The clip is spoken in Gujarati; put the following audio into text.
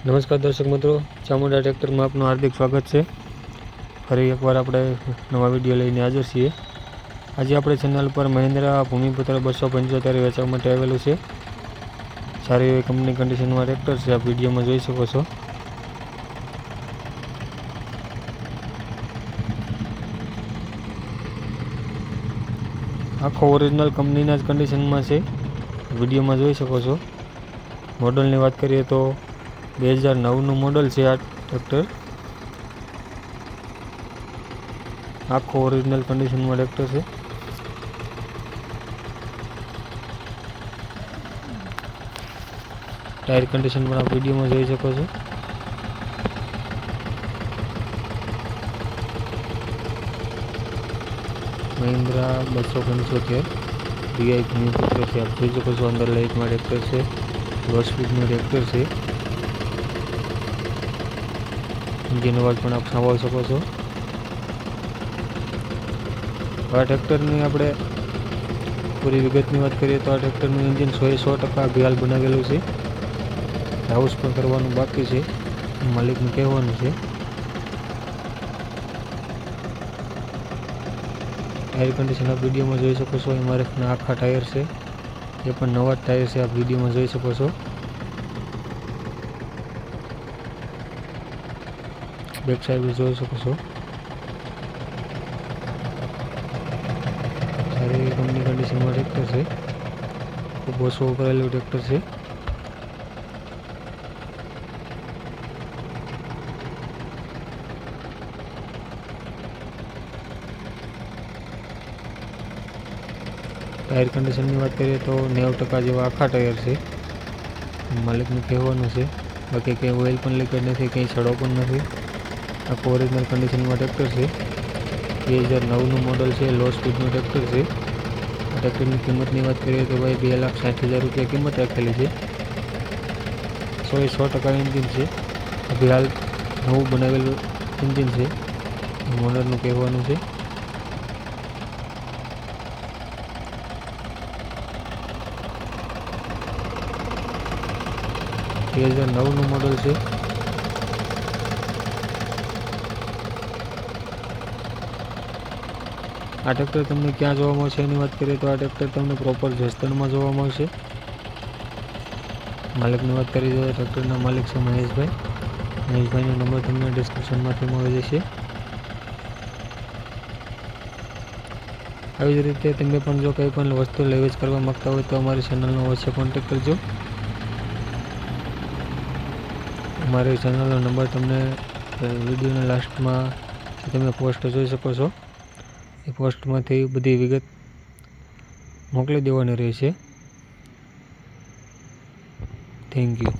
નમસ્કાર દર્શક મિત્રો, ચામુંડા ટ્રેક્ટરમાં આપનું હાર્દિક સ્વાગત છે. ફરી એકવાર આપણે નવા વીડિયો લઈને હાજર છીએ. આજે આપણે ચેનલ પર મહિન્દ્રા ભૂમિપુત્ર બસો પંચોતેર વેચવા માટે આવેલું છે. સારી એવી કંપની કન્ડિશનમાં ટ્રેક્ટર છે, આપ વિડીયોમાં જોઈ શકો છો. આખો ઓરિજિનલ કંપનીના જ કન્ડિશનમાં છે. વિડીયોમાં જોઈ શકો છો. મોડલની વાત કરીએ તો બે હજાર નવનું મોડલ છે આ ટ્રેક્ટર આખો ઓરિજિનલ કન્ડિશનમાં ટ્રેક્ટર છે. ટાયર કન્ડિશન પણ આપ વિડીયોમાં જોઈ શકો છો. મહિન્દ્રા બસો પંચોતેર. ડીઆઈ ભૂમિપુત્ર છે. આપ જોઈ શકો છો, અંદર લાઇટમાં ટ્રેક્ટર છે. દસ ફૂટનું ટ્રેક્ટર છે. એન્જિન અવાજ પણ આપ સાંભળી શકો છો. આ ટ્રેક્ટરની આપણે પૂરી વિગતની વાત કરીએ તો આ ટ્રેક્ટરનું એન્જિન સો સો ટકા બિહાલ બનાવેલું છે. હાઉસ પણ કરવાનું બાકી છે. માલિકનું કહેવાનું છે. ટાયર કન્ડિશન આપ વિડીયોમાં જોઈ શકો છો. એમઆરએફના આખા ટાયર છે. એ પણ નવા ટાયર છે. આપ વિડીયોમાં જોઈ શકો છો. બેક સાઈડ જોઈ શકો છો સારી કંપની કન્ડિશનમાં ટ્રેક્ટર છે ખૂબ ઓછું વપરાયેલું ટ્રેક્ટર છે ટાયર કન્ડિશનની વાત કરીએ તો નેવું ટકા જેવા આખા ટાયર છે। માલિકનું કહેવાનું છે। બાકી કંઈ ઓઇલ પણ લીકેજ નથી, કંઈ સડો પણ નથી। આખું ઓરિજિનલ કન્ડિશનમાં ટ્રેક્ટર છે. બે હજાર નવનું મોડલ છે લો સ્પીડનું ટ્રેક્ટર છે. આ ટ્રેક્ટરની કિંમતની વાત કરીએ તો ભાઈ બે લાખ સાઠ હજાર રૂપિયા કિંમત રાખેલી છે. સો એ સો ટકા એન્જિન છે. અભી નવું બનાવેલું એન્જિન છે. મોડલનું કહેવાનું છે. બે હજાર નવનું મોડલ છે. આ ટ્રેક્ટર તમને ક્યાં જોવા મળશે એની વાત કરીએ તો આ ટ્રેક્ટર તમને પ્રોપર જસદણમાં જોવા મળશે. માલિકની વાત કરી તો ટ્રેક્ટરના માલિક છે મહેશભાઈ. મહેશભાઈનો નંબર તમને ડિસ્ક્રિપ્શનમાંથી મળી જશે. આવી જ રીતે તમે પણ જો કંઈ પણ વસ્તુ લેવેજ કરવા માગતા હોય તો અમારી ચેનલનો અવશ્ય કોન્ટેક કરજો. અમારી ચેનલનો નંબર તમને વિડીયોના લાસ્ટમાં તમે પોસ્ટ જોઈ શકો છો. એ પોસ્ટમાંથી બધી વિગત મોકલી દેવાની રહેશે. Thank you